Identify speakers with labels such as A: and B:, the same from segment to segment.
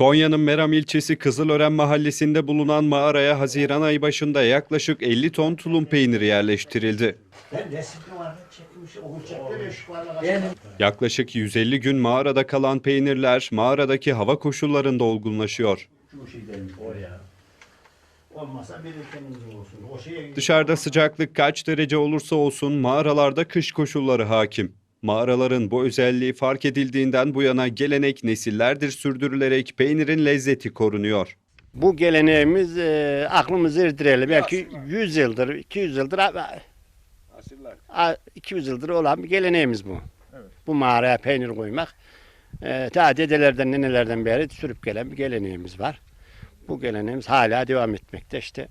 A: Konya'nın Meram ilçesi Kızılören mahallesinde bulunan mağaraya Haziran ayı başında yaklaşık 50 ton tulum peyniri yerleştirildi. Yaklaşık 150 gün mağarada kalan peynirler mağaradaki hava koşullarında olgunlaşıyor. Dışarıda sıcaklık kaç derece olursa olsun mağaralarda kış koşulları hakim. Mağaraların bu özelliği fark edildiğinden bu yana gelenek nesillerdir sürdürülerek peynirin lezzeti korunuyor.
B: Bu geleneğimiz e, aklımızı irdireli. Belki 100 yıldır, 200 yıldır, a- a- 200 yıldır olan bir geleneğimiz bu. Bu mağaraya peynir koymak. E, ta dedelerden, nenelerden beri sürüp gelen bir geleneğimiz var. Bu geleneğimiz hala devam etmekte işte.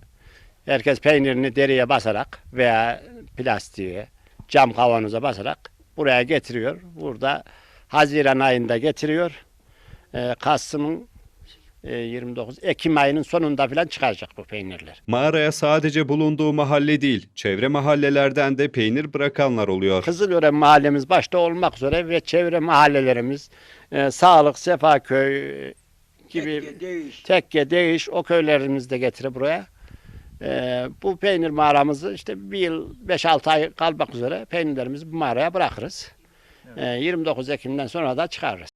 B: Herkes peynirini deriye basarak veya plastiğe, cam kavanoza basarak buraya getiriyor. Burada Haziran ayında getiriyor. E, Kasım'ın e, 29 Ekim ayının sonunda falan çıkacak bu peynirler.
A: Mağaraya sadece bulunduğu mahalle değil, çevre mahallelerden de peynir bırakanlar oluyor.
B: Kızılören mahallemiz başta olmak üzere ve çevre mahallelerimiz e, Sağlık, Sefaköy e, gibi Tekke, Değiş o köylerimizi de getire buraya. E, bu peynir mağaramızı işte bir yıl 5-6 ay kalmak üzere peynirlerimizi bu mağaraya bırakırız. E, 29 Ekim'den sonra da çıkarırız.